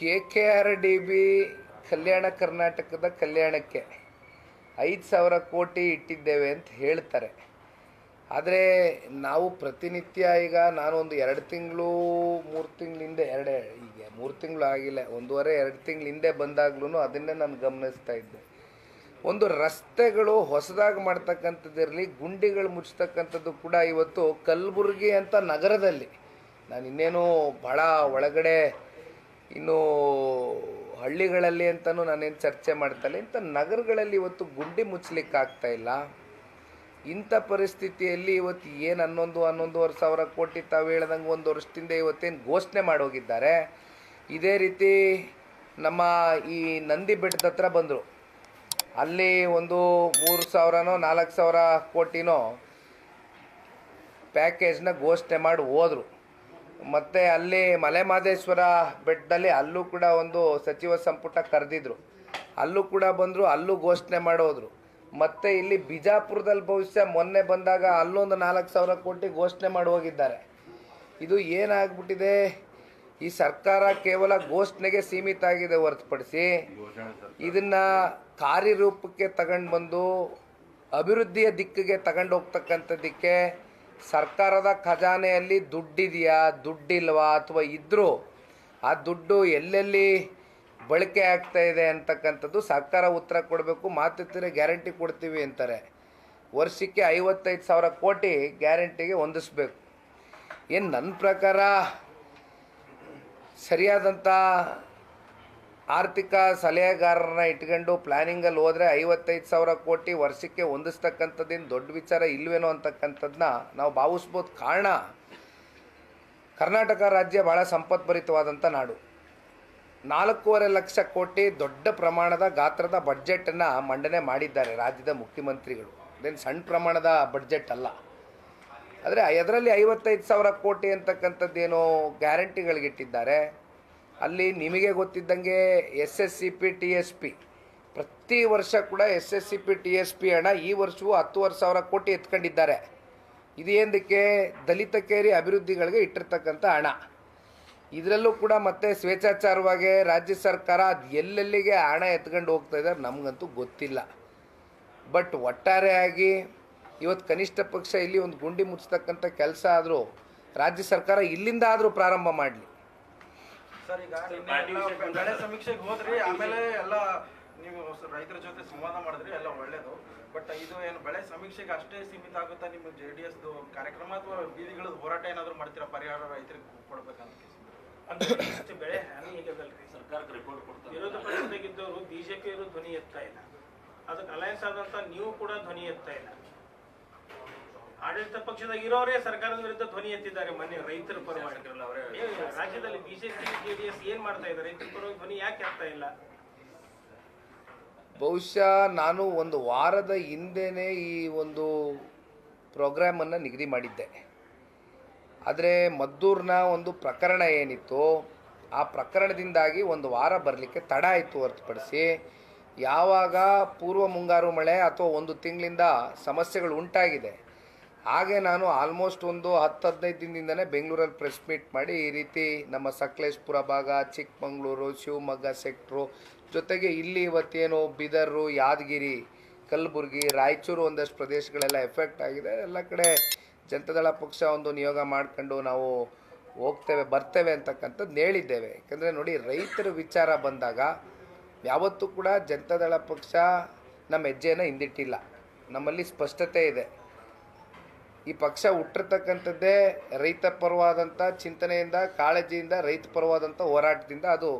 K K R D B Kalyana ಕರ್ನಾಟಕದ ಕಲ್ಯಾಣಕ್ಕೆ ಐದು ಸಾವಿರ ಕೋಟಿ ಇಟ್ಟಿದ್ದೇವೆ ಅಂತ ಹೇಳ್ತಾರೆ. ಆದರೆ ನಾವು ಪ್ರತಿನಿತ್ಯ ಈಗ ನಾನು ಒಂದು ಎರಡು ತಿಂಗಳು, ಮೂರು ತಿಂಗಳ ಹಿಂದೆ ಎರಡೇ, ಈಗ ಮೂರು ತಿಂಗಳು ಆಗಿಲ್ಲ, ಒಂದೂವರೆ, ಎರಡು ತಿಂಗಳ ಹಿಂದೆ ಬಂದಾಗ್ಲೂ ಅದನ್ನೇ ನಾನು ಗಮನಿಸ್ತಾ ಇದ್ದೆ. ಒಂದು ರಸ್ತೆಗಳು ಹೊಸದಾಗಿ ಮಾಡ್ತಕ್ಕಂಥದ್ದಿರಲಿ ಗುಂಡಿಗಳು ಮುಚ್ಚತಕ್ಕಂಥದ್ದು ಕೂಡ ಇವತ್ತು ಕಲಬುರಗಿ ಅಂತ ನಗರದಲ್ಲಿ. ನಾನು ಇನ್ನೇನು ಭಾಳ ಒಳಗಡೆ ಇನ್ನು ಹಳ್ಳಿಗಳಲ್ಲಿ ಅಂತಲೂ ನಾನೇನು ಚರ್ಚೆ ಮಾಡ್ತಾಯಿಲ್ಲ ಇಂಥ ನಗರಗಳಲ್ಲಿ ಇವತ್ತು ಗುಂಡಿ ಮುಚ್ಚಲಿಕ್ಕೆ ಆಗ್ತಾ ಇಲ್ಲ. ಇಂಥ ಪರಿಸ್ಥಿತಿಯಲ್ಲಿ ಇವತ್ತು ಏನು ಹನ್ನೊಂದು, ಹನ್ನೊಂದುವರೆ ಸಾವಿರ ಕೋಟಿ ತಾವು ಹೇಳ್ದಂಗೆ ಒಂದು ವರ್ಷದಿಂದ ಇವತ್ತೇನು ಘೋಷಣೆ ಮಾಡೋಗಿದ್ದಾರೆ. ಇದೇ ರೀತಿ ನಮ್ಮ ಈ ನಂದಿ ಬೆಟ್ಟದ ಹತ್ರ ಬಂದರು. ಅಲ್ಲಿ ಒಂದು ಮೂರು ಸಾವಿರನೋ, ನಾಲ್ಕು ಸಾವಿರ ಕೋಟಿನೋ ಪ್ಯಾಕೇಜ್ನ ಘೋಷಣೆ ಮಾಡಿ ಹೋದರು. ಮತ್ತು ಅಲ್ಲಿ ಮಲೆಮಹದೇಶ್ವರ ಬೆಟ್ಟದಲ್ಲಿ ಅಲ್ಲೂ ಕೂಡ ಒಂದು ಸಚಿವ ಸಂಪುಟ ಕರೆದಿದ್ರು. ಅಲ್ಲೂ ಕೂಡ ಬಂದರು, ಅಲ್ಲೂ ಘೋಷಣೆ ಮಾಡೋದ್ರು. ಮತ್ತು ಇಲ್ಲಿ ಬಿಜಾಪುರದಲ್ಲಿ ಭವಿಷ್ಯ ಮೊನ್ನೆ ಬಂದಾಗ ಅಲ್ಲೊಂದು ನಾಲ್ಕು ಸಾವಿರ ಕೋಟಿ ಘೋಷಣೆ ಮಾಡಿ ಹೋಗಿದ್ದಾರೆ. ಇದು ಏನಾಗ್ಬಿಟ್ಟಿದೆ? ಈ ಸರ್ಕಾರ ಕೇವಲ ಘೋಷಣೆಗೆ ಸೀಮಿತ ಆಗಿದೆ ಹೊರತುಪಡಿಸಿ ಇದನ್ನು ಕಾರ್ಯರೂಪಕ್ಕೆ ತಗೊಂಡು ಬಂದು ಅಭಿವೃದ್ಧಿಯ ದಿಕ್ಕಿಗೆ ತಗೊಂಡು ಹೋಗ್ತಕ್ಕಂಥದ್ದಕ್ಕೆ ಸರ್ಕಾರದ ಖಜಾನೆಯಲ್ಲಿ ದುಡ್ಡಿದೆಯಾ, ದುಡ್ಡಿಲ್ವಾ ಅಥವಾ ಇದ್ದರೂ ಆ ದುಡ್ಡು ಎಲ್ಲೆಲ್ಲಿ ಬಳಕೆ ಆಗ್ತಾ ಇದೆ ಅಂತಕ್ಕಂಥದ್ದು ಸರ್ಕಾರ ಉತ್ತರ ಕೊಡಬೇಕು ಮಾತಿತ್ತಿರ ಗ್ಯಾರಂಟಿ ಕೊಡ್ತೀವಿ ಅಂತಾರೆ. ವರ್ಷಕ್ಕೆ ಐವತ್ತೈದು ಸಾವಿರ ಕೋಟಿ ಗ್ಯಾರಂಟಿಗೆ ಹೊಂದಿಸ್ಬೇಕು. ಏನು ನನ್ನ ಪ್ರಕಾರ ಸರಿಯಾದಂಥ ಆರ್ಥಿಕ ಸಲಹೆಗಾರರನ್ನ ಇಟ್ಕೊಂಡು ಪ್ಲಾನಿಂಗಲ್ಲಿ ಹೋದರೆ ಐವತ್ತೈದು ಸಾವಿರ ಕೋಟಿ ವರ್ಷಕ್ಕೆ ಹೊಂದಿಸ್ತಕ್ಕಂಥದ್ದೇನು ದೊಡ್ಡ ವಿಚಾರ ಇಲ್ವೇನೋ ಅಂತಕ್ಕಂಥದ್ದನ್ನ ನಾವು ಭಾವಿಸ್ಬೋದು. ಕಾರಣ, ಕರ್ನಾಟಕ ರಾಜ್ಯ ಭಾಳ ಸಂಪತ್ಭರಿತವಾದಂಥ ನಾಡು. ನಾಲ್ಕೂವರೆ ಲಕ್ಷ ಕೋಟಿ ದೊಡ್ಡ ಪ್ರಮಾಣದ ಗಾತ್ರದ ಬಡ್ಜೆಟನ್ನು ಮಂಡನೆ ಮಾಡಿದ್ದಾರೆ ರಾಜ್ಯದ ಮುಖ್ಯಮಂತ್ರಿಗಳು. ಅದೇನು ಸಣ್ಣ ಪ್ರಮಾಣದ ಬಡ್ಜೆಟ್ ಅಲ್ಲ. ಆದರೆ ಅದರಲ್ಲಿ ಐವತ್ತೈದು ಸಾವಿರ ಕೋಟಿ ಅಂತಕ್ಕಂಥದ್ದೇನು ಗ್ಯಾರಂಟಿಗಳಿಗಿಟ್ಟಿದ್ದಾರೆ. ಅಲ್ಲಿ ನಿಮಗೆ ಗೊತ್ತಿದ್ದಂಗೆ S S C P, T S P. ಪ್ರತಿ ವರ್ಷ ಕೂಡ S S C P, T S P ಹಣ ಈ ವರ್ಷವೂ ಹತ್ತುವರೆ ಸಾವಿರ ಕೋಟಿ ಎತ್ಕೊಂಡಿದ್ದಾರೆ. ಇದೇಂದಕ್ಕೆ ದಲಿತ ಕೇರಿ ಅಭಿವೃದ್ಧಿಗಳಿಗೆ ಇಟ್ಟಿರ್ತಕ್ಕಂಥ ಹಣ. ಇದರಲ್ಲೂ ಕೂಡ ಮತ್ತೆ ಸ್ವೇಚ್ಛಾಚಾರವಾಗಿ ರಾಜ್ಯ ಸರ್ಕಾರ ಅದು ಎಲ್ಲೆಲ್ಲಿಗೆ ಹಣ ಎತ್ಕೊಂಡು ಹೋಗ್ತಾ ಇದ್ದಾರೆ ನಮಗಂತೂ ಗೊತ್ತಿಲ್ಲ. ಬಟ್ ಒಟ್ಟಾರೆಯಾಗಿ ಇವತ್ತು ಕನಿಷ್ಠ ಪಕ್ಷ ಇಲ್ಲಿ ಒಂದು ಗುಂಡಿ ಮುಚ್ಚತಕ್ಕಂಥ ಕೆಲಸ ಆದರೂ ರಾಜ್ಯ ಸರ್ಕಾರ ಇಲ್ಲಿಂದ ಆದರೂ ಪ್ರಾರಂಭ ಮಾಡಲಿ. ಸರ್ ಈಗ ಬೆಳೆ ಸಮೀಕ್ಷೆಗೆ ಹೋದ್ರಿ ಆಮೇಲೆ ಎಲ್ಲ ನೀವು ರೈತರ ಜೊತೆ ಸಂವಾದ ಮಾಡಿದ್ರಿ ಎಲ್ಲ ಒಳ್ಳೇದು. ಬಟ್ ಇದು ಏನು ಬೆಳೆ ಸಮೀಕ್ಷೆಗೆ ಅಷ್ಟೇ ಸೀಮಿತ ಆಗುತ್ತಾ ನಿಮ್ಮ ಜೆ ಡಿ ಎಸ್ ಕಾರ್ಯಕ್ರಮ ಅಥವಾ ಬೀದಿಗಳ ಹೋರಾಟ ಏನಾದ್ರು ಮಾಡ್ತೀರಾ ಪರಿಹಾರ ರೈತರಿಗೆ ಕೊಡ್ಬೇಕಂತ ಅಂದ್ರೆ ಬೆಳೆ ಹಾನಿ ಈಗದಲ್ರಿ ಸರ್ಕಾರಕ್ಕೆ ರಿಪೋರ್ಟ್ ಕೊಡ್ತಾರೆ. ವಿರೋಧ ಪಕ್ಷದಾಗಿದ್ದವರು ಬಿಜೆಪಿ ಇರೋ ಧ್ವನಿ ಎತ್ತಾ ಇಲ್ಲ. ಅದಕ್ಕೆ ಅಲಯನ್ಸ್ ಆದಂತ ನೀವು ಕೂಡ ಧ್ವನಿ ಎತ್ತಾ ಇಲ್ಲ. ಆಡಳಿತ ಪಕ್ಷದಾಗ ಇರೋರೇ ಸರ್ಕಾರದ ವಿರುದ್ಧ ಧ್ವನಿ ಎತ್ತಿದ್ದಾರೆ ಮೊನ್ನೆ ರೈತರ ಪರವಾಗಿ. ರಾಜ್ಯದಲ್ಲಿ ಬಿಜೆಪಿ ಜೆಡಿಎಸ್ ಏನ್ ಮಾಡ್ತಾ ಇದ್ದಾರೆ? ರೈತರ ಪರವಾಗಿ ಧ್ವನಿ ಯಾಕೆ ಆಗ್ತಾ ಇಲ್ಲ? ಬಹುಶಃ ನಾನು ಒಂದು ವಾರದ ಹಿಂದೆನೇ ಈ ಒಂದು ಪ್ರೋಗ್ರಾಮನ್ನು ನಿಗದಿ ಮಾಡಿದ್ದೆ. ಆದರೆ ಮದ್ದೂರಿನ ಒಂದು ಪ್ರಕರಣ ಏನಿತ್ತು ಆ ಪ್ರಕರಣದಿಂದಾಗಿ ಒಂದು ವಾರ ಬರಲಿಕ್ಕೆ ತಡ ಆಯಿತು ಹೊರತುಪಡಿಸಿ. ಯಾವಾಗ ಪೂರ್ವ ಮುಂಗಾರು ಮಳೆ ಅಥವಾ ಒಂದು ತಿಂಗಳಿಂದ ಸಮಸ್ಯೆಗಳು ಉಂಟಾಗಿದೆ ಹಾಗೆ ನಾನು ಆಲ್ಮೋಸ್ಟ್ ಒಂದು ಹತ್ತು ಹದಿನೈದು ದಿನದಿಂದನೇ ಬೆಂಗಳೂರಲ್ಲಿ ಪ್ರೆಸ್ ಮೀಟ್ ಮಾಡಿ ಈ ರೀತಿ ನಮ್ಮ ಸಕಲೇಶ್ಪುರ ಭಾಗ, ಚಿಕ್ಕಮಗಳೂರು, ಶಿವಮೊಗ್ಗ ಸೆಕ್ಟ್ರು ಜೊತೆಗೆ ಇಲ್ಲಿ ಇವತ್ತೇನು ಬೀದರು, ಯಾದಗಿರಿ, ಕಲಬುರಗಿ, ರಾಯಚೂರು ಒಂದಷ್ಟು ಪ್ರದೇಶಗಳೆಲ್ಲ ಎಫೆಕ್ಟ್ ಆಗಿದೆ. ಎಲ್ಲ ಕಡೆ ಜನತಾದಳ ಪಕ್ಷ ಒಂದು ನಿಯೋಗ ಮಾಡ್ಕೊಂಡು ನಾವು ಹೋಗ್ತೇವೆ, ಬರ್ತೇವೆ ಅಂತಕ್ಕಂಥದ್ದು ಹೇಳಿದ್ದೇವೆ. ಯಾಕಂದರೆ ನೋಡಿ, ರೈತರ ವಿಚಾರ ಬಂದಾಗ ಯಾವತ್ತೂ ಕೂಡ ಜನತಾದಳ ಪಕ್ಷ ನಮ್ಮ ಹೆಜ್ಜೆಯನ್ನು ಹಿಂದಿಟ್ಟಿಲ್ಲ. ನಮ್ಮಲ್ಲಿ ಸ್ಪಷ್ಟತೆ ಇದೆ. ಈ ಪಕ್ಷ ಹುಟ್ಟಿರ್ತಕ್ಕಂಥದ್ದೇ ರೈತ ಪರವಾದಂಥ ಚಿಂತನೆಯಿಂದ, ಕಾಳಜಿಯಿಂದ, ರೈತ ಪರವಾದಂಥ ಹೋರಾಟದಿಂದ ಅದು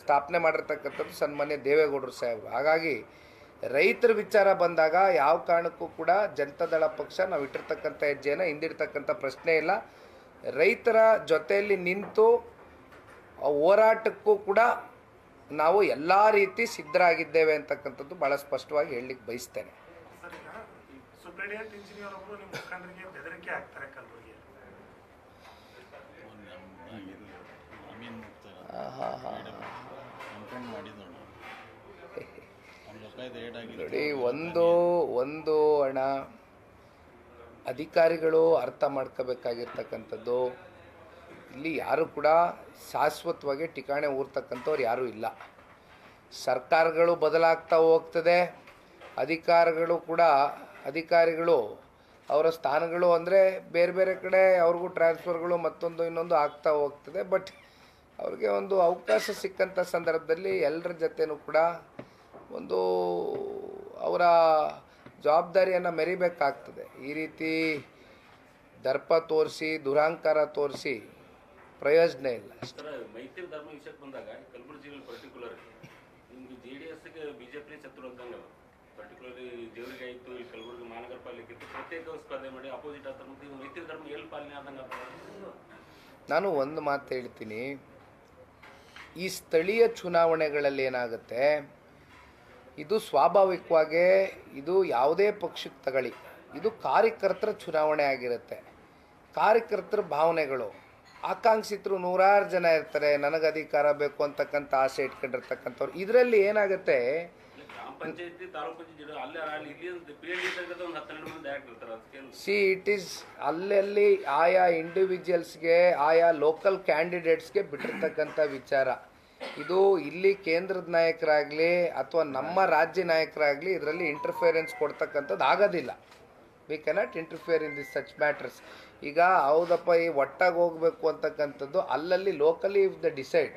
ಸ್ಥಾಪನೆ ಮಾಡಿರ್ತಕ್ಕಂಥದ್ದು ಸನ್ಮಾನ್ಯ ದೇವೇಗೌಡರು ಸಾಹೇಬರು. ಹಾಗಾಗಿ ರೈತರ ವಿಚಾರ ಬಂದಾಗ ಯಾವ ಕಾರಣಕ್ಕೂ ಕೂಡ ಜನತಾದಳ ಪಕ್ಷ ನಾವು ಇಟ್ಟಿರ್ತಕ್ಕಂಥ ಹೆಜ್ಜೆಯನ್ನು ಹಿಂದಿಡ್ತಕ್ಕಂಥ ಪ್ರಶ್ನೆ ಇಲ್ಲ. ರೈತರ ಜೊತೆಯಲ್ಲಿ ನಿಂತು ಆ ಹೋರಾಟಕ್ಕೂ ಕೂಡ ನಾವು ಎಲ್ಲ ರೀತಿ ಸಿದ್ಧರಾಗಿದ್ದೇವೆ ಅಂತಕ್ಕಂಥದ್ದು ಭಾಳ ಸ್ಪಷ್ಟವಾಗಿ ಹೇಳಲಿಕ್ಕೆ ಬಯಸ್ತೇನೆ. ಸೂಪರಿಂಟೆಂಡೆಂಟ್ ಇಂಜಿನಿಯರ್ ಒಬ್ಬರು ನಿಮ್ಮ ಮುಖಂಡರಿಗೆ ಬೆದರಿಕೆ ಆಗ್ತಾರೆ ಕಲಬುರಗಿಯಲ್ಲಿ ನೋಡಿ ಒಂದು ಒಂದು ಹಣ ಅಧಿಕಾರಿಗಳು ಅರ್ಥ ಮಾಡ್ಕೋಬೇಕಾಗಿರ್ತಕ್ಕಂಥದ್ದು. ಇಲ್ಲಿ ಯಾರು ಕೂಡ ಶಾಶ್ವತವಾಗಿ ಠಿಕಾಣೆ ಊರ್ತಕ್ಕಂಥವ್ರು ಯಾರೂ ಇಲ್ಲ. ಸರ್ಕಾರಗಳು ಬದಲಾಗ್ತಾ ಹೋಗ್ತದೆ. ಅಧಿಕಾರಗಳು ಕೂಡ ಅಧಿಕಾರಿಗಳು, ಅವರ ಸ್ಥಾನಗಳು ಅಂದರೆ ಬೇರೆ ಬೇರೆ ಕಡೆ ಅವ್ರಿಗೂ ಟ್ರಾನ್ಸ್ಫರ್ಗಳು ಮತ್ತೊಂದು ಇನ್ನೊಂದು ಆಗ್ತಾ ಹೋಗ್ತದೆ. ಬಟ್ ಅವ್ರಿಗೆ ಒಂದು ಅವಕಾಶ ಸಿಕ್ಕಂಥ ಸಂದರ್ಭದಲ್ಲಿ ಎಲ್ಲರ ಜೊತೆನೂ ಕೂಡ ಒಂದು ಅವರ ಜವಾಬ್ದಾರಿಯನ್ನು ಮೆರಿಬೇಕಾಗ್ತದೆ. ಈ ರೀತಿ ದರ್ಪ ತೋರಿಸಿ, ದುರಾಂಕಾರ ತೋರಿಸಿ ಪ್ರಯೋಜನ ಇಲ್ಲ. ಮೈತ್ರಿ ಧರ್ಮ ವಿಷಯಕ್ಕೆ ಬಂದಾಗ, ಕಲಬುರಗಿ ಪರ್ಟಿಕ್ಯುಲರ್ ಜೆ ಡಿ ಎಸ್ಗೆ ಬಿಜೆಪಿ ಶತ್ರು ಪರ್ಟಿಕ್ಯುಲರ್ಲಿ ದೇವರಿಗೆ ಆಯಿತು ಇಲ್ಲಿ ಕಲಬುರಗಿ ಮಹಾನಗರ ಪಾಲಿಕೆ ಇತ್ತು ಪ್ರತ್ಯೇಕ ಸ್ಪರ್ಧೆ ಮಾಡಿ ಅಪೋಸಿಟ್ ಆದ ಮೈತ್ರಿ ಧರ್ಮ ಎಲ್ಲಿ ಪಾಲನೆ ಆದಂಗೆ ನಾನು ಒಂದು ಮಾತು ಹೇಳ್ತೀನಿ. ಈ ಸ್ಥಳೀಯ ಚುನಾವಣೆಗಳಲ್ಲಿ ಏನಾಗುತ್ತೆ? ಇದು ಸ್ವಾಭಾವಿಕವಾಗೇ ಇದು ಯಾವುದೇ ಪಕ್ಷಕ್ಕೆ ತಗೊಳ್ಳಿ. ಇದು ಕಾರ್ಯಕರ್ತರ ಚುನಾವಣೆ ಆಗಿರುತ್ತೆ. ಕಾರ್ಯಕರ್ತರ ಭಾವನೆಗಳು. ಆಕಾಂಕ್ಷಿತರು ನೂರಾರು ಜನ ಇರ್ತಾರೆ. ನನಗೆ ಅಧಿಕಾರ ಬೇಕು ಅಂತಕ್ಕಂಥ ಆಸೆ ಇಟ್ಕೊಂಡಿರ್ತಕ್ಕಂಥವ್ರು. ಇದರಲ್ಲಿ ಏನಾಗುತ್ತೆ? ಸಿ ಇಟ್ ಈಸ್ ಅಲ್ಲಲ್ಲಿ ಆಯಾ ಇಂಡಿವಿಜುವಲ್ಸ್ಗೆ ಆಯಾ ಲೋಕಲ್ ಕ್ಯಾಂಡಿಡೇಟ್ಸ್ಗೆ ಬಿಟ್ಟಿರ್ತಕ್ಕಂಥ ವಿಚಾರ. ಇದು ಇಲ್ಲಿ ಕೇಂದ್ರದ ನಾಯಕರಾಗಲಿ ಅಥವಾ ನಮ್ಮ ರಾಜ್ಯ ನಾಯಕರಾಗಲಿ ಇದರಲ್ಲಿ ಇಂಟರ್ಫಿಯರೆನ್ಸ್ ಕೊಡ್ತಕ್ಕಂಥದ್ದು ಆಗೋದಿಲ್ಲ. We cannot interfere in this such matters ಈಗ ಹೌದಪ್ಪ, ಈ ಒಟ್ಟಾಗಿ ಹೋಗಬೇಕು ಅಂತಕ್ಕಂಥದ್ದು ಅಲ್ಲಲ್ಲಿ ಲೋಕಲಿ ಇಫ್ ದ ಡಿಸೈಡ್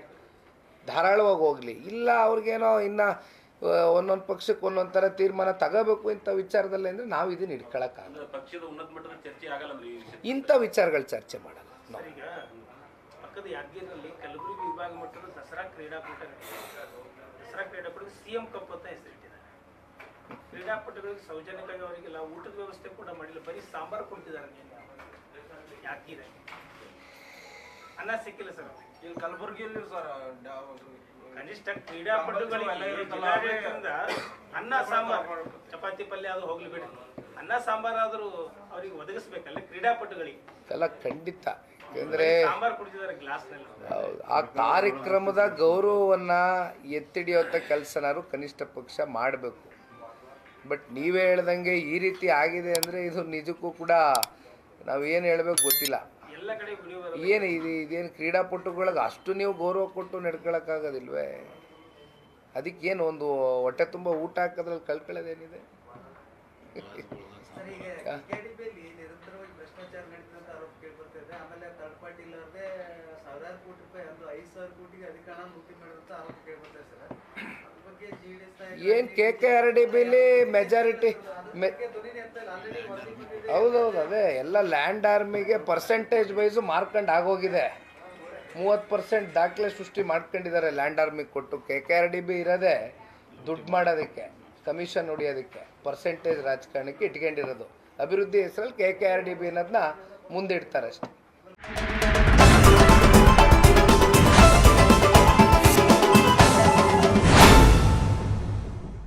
ಧಾರಾಳವಾಗಿ ಹೋಗಲಿ. ಇಲ್ಲ, ಅವ್ರಿಗೇನೋ ಇನ್ನು ಒಂದೊಂದು ಪಕ್ಷಕ್ಕೆ ಒಂದೊಂದು ಥರ ತೀರ್ಮಾನ ತಗೋಬೇಕು ಇಂಥ ವಿಚಾರದಲ್ಲಿ ಅಂದರೆ ನಾವು ಇದನ್ನು ಈ ಇಂಥ ವಿಚಾರಗಳು ಚರ್ಚೆ ಮಾಡಲ್ಲ ಪಕ್ಕದ ಯಾದಗಿರಿನಲ್ಲಿ ಕಲಬುರಗಿ ವಿಭಾಗ ಮಟ್ಟದ ದಸರಾ ಕ್ರೀಡಾಕೂಟ. ದಸರಾ ಕ್ರೀಡಾಕೂಟಕ್ಕೆ ಸಿಎಂ ಕಪ್ ಅಂತ ಹೆಸರಿಟ್ಟಿದ್ದಾರೆ. ಕ್ರೀಡಾಪಟುಗಳಿಗೆ ಸೌಜನ್ಯಕ್ಕಾಗಿ ಅವರಿಗೆಲ್ಲ ಊಟದ ವ್ಯವಸ್ಥೆ ಕೂಡ ಮಾಡಿಲ್ಲ. ಬರೀ ಸಾಂಬಾರು ಕೊಡ್ತಿದ್ದಾರೆ. ಯಾದಗಿರಿ ಅನ್ನ ಸಿಕ್ಕಿಲ್ಲ ಸರ್ ಇಲ್ಲಿ ಕಲಬುರಗಿಯಲ್ಲಿ ಸರ್? ಕನಿಷ್ಠ ಕ್ರೀಡಾಪಟುಗಳಿಗೆ ಜಿಲ್ಲಾಡಳಿತದಿಂದ ಅನ್ನ ಸಾಂಬಾರ್ ಚಪಾತಿ ಪಲ್ಯ ಅದು ಹೋಗ್ಲಿ ಬಿಡಿ. ಅನ್ನ ಸಾಂಬಾರ್ ಆದ್ರೂ ಅವ್ರಿಗೆ ಒದಗಿಸ್ಬೇಕಲ್ಲ ಕ್ರೀಡಾಪಟುಗಳಿಗೆ ಎಲ್ಲ ಖಂಡಿತ. ಯಾಕೆಂದರೆ ಸಾಂಬಾರ್ ಕುಡಿತಿದ್ದಾರೆ ಗ್ಲಾಸ್ನಲ್ಲಿ. ಆ ಕಾರ್ಯಕ್ರಮದ ಗೌರವವನ್ನ ಎತ್ತಿಡಿಯುವಂತ ಕೆಲಸನಾರು ಕನಿಷ್ಠ ಪಕ್ಷ ಮಾಡಬೇಕು. ಬಟ್ ನೀವೇ ಹೇಳ್ದಂಗೆ ಈ ರೀತಿ ಆಗಿದೆ ಅಂದರೆ ಇದು ನಿಜಕ್ಕೂ ಕೂಡ ನಾವೇನು ಹೇಳ್ಬೇಕು ಗೊತ್ತಿಲ್ಲ. ಏನು ಇದು ಇದೇನು ಕ್ರೀಡಾಪಟುಗಳಿಗೆ ಅಷ್ಟು ನೀವು ಗೌರವ ಕೊಟ್ಟು ನಡ್ಕೊಳಕ್ಕಾಗೋದಿಲ್ವೇ? ಅದಕ್ಕೇನು ಒಂದು ಹೊಟ್ಟೆ ತುಂಬ ಊಟ ಹಾಕೋದ್ರಲ್ಲಿ ಕಳ್ಕೊಳ್ಳೋದೇನಿದೆ? ಏನ್ ಕೆ ಕೆ ಆರ್ ಡಿ ಬಿಲಿ ಮೆಜಾರಿಟಿ ಹೌದೌದು, ಅದೇ. ಎಲ್ಲ ಲ್ಯಾಂಡ್ ಆರ್ಮಿಗೆ ಪರ್ಸೆಂಟೇಜ್ ವೈಸು ಮಾರ್ಕೊಂಡು ಆಗೋಗಿದೆ. ಮೂವತ್ತು ಪರ್ಸೆಂಟ್ ದಾಖಲೆ ಸೃಷ್ಟಿ ಮಾಡ್ಕೊಂಡಿದ್ದಾರೆ ಲ್ಯಾಂಡ್ ಆರ್ಮಿಗೆ ಕೊಟ್ಟು. K K R D B ಇರೋದೇ ದುಡ್ಡು ಮಾಡೋದಕ್ಕೆ ಕಮಿಷನ್ ಹೊಡಿಯೋದಕ್ಕೆ ಪರ್ಸೆಂಟೇಜ್ ರಾಜಕಾರಣಕ್ಕೆ ಇಟ್ಕೊಂಡಿರೋದು. ಅಭಿವೃದ್ಧಿ ಹೆಸರಲ್ಲಿ K K R D B ಅನ್ನೋದನ್ನ ಮುಂದಿಡ್ತಾರೆ ಅಷ್ಟೇ